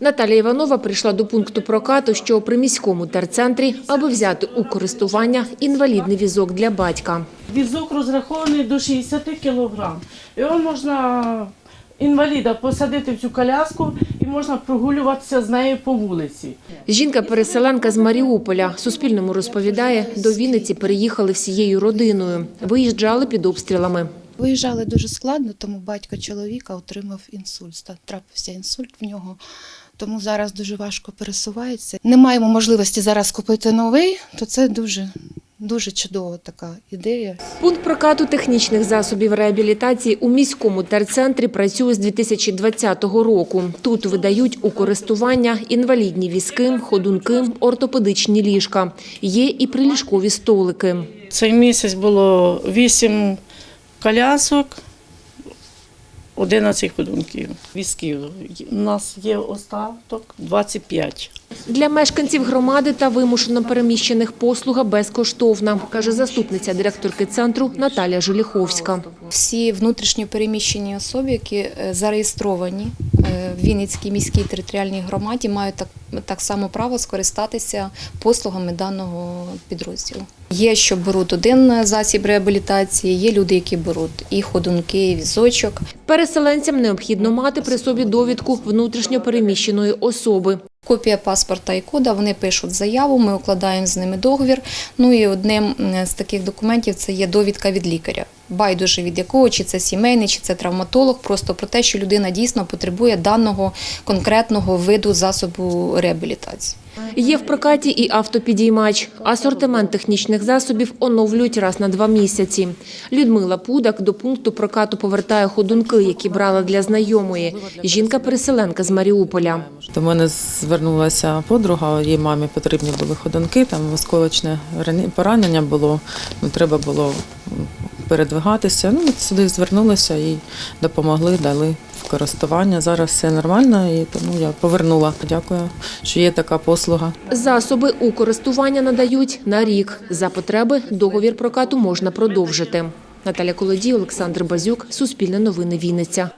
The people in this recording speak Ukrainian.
Наталія Іванова прийшла до пункту прокату, що при міському терцентрі, аби взяти у користування інвалідний візок для батька. Візок розрахований до 60 кг. Його можна інваліда посадити в цю коляску і можна прогулюватися з нею по вулиці. Жінка-переселенка з Маріуполя Суспільному розповідає, до Вінниці переїхали всією родиною. Виїжджали під обстрілами. Виїжджали дуже складно, тому батько чоловіка отримав інсульт. Трапився інсульт в нього, тому зараз дуже важко пересувається. Не маємо можливості зараз купити новий, то це дуже, дуже чудова така ідея. Пункт прокату технічних засобів реабілітації у міському терцентрі працює з 2020 року. Тут видають у користування інвалідні візки, ходунки, ортопедичні ліжка. Є і приліжкові столики. Цей місяць було 8 колясок, 11 ходунків, візків. У нас є остаток 25. Для мешканців громади та вимушено переміщених послуга безкоштовна, каже заступниця директорки центру Наталя Желіховська. Всі внутрішньо переміщені особи, які е, зареєстровані е, в Вінницькій міській територіальній громаді, мають так, так само право скористатися послугами даного підрозділу. Є, що беруть один засіб реабілітації, є люди, які беруть і ходунки, і візочок. Переселенцям необхідно мати при собі довідку внутрішньо переміщеної особи. Копія паспорта і кода, вони пишуть заяву, ми укладаємо з ними договір. Ну і одним з таких документів це є довідка від лікаря. Байдуже від якого, чи це сімейний, чи це травматолог, просто про те, що людина дійсно потребує даного конкретного виду засобу реабілітації. Є в прокаті і автопідіймач. Асортимент технічних засобів оновлюють раз на два місяці. Людмила Пудак до пункту прокату повертає ходунки, які брала для знайомої. Жінка-переселенка з Маріуполя. До мене звернулася подруга, їй мамі потрібні були ходунки, там осколочне поранення було, ну, треба було передвигатися. Ну, сюди звернулася і допомогли, дали користування. Зараз все нормально, і тому я повернула. Дякую, що є така послуга. Засоби у користування надають на рік. За потреби договір прокату можна продовжити. Наталя Колодій, Олександр Базюк, Суспільне новини Вінниця.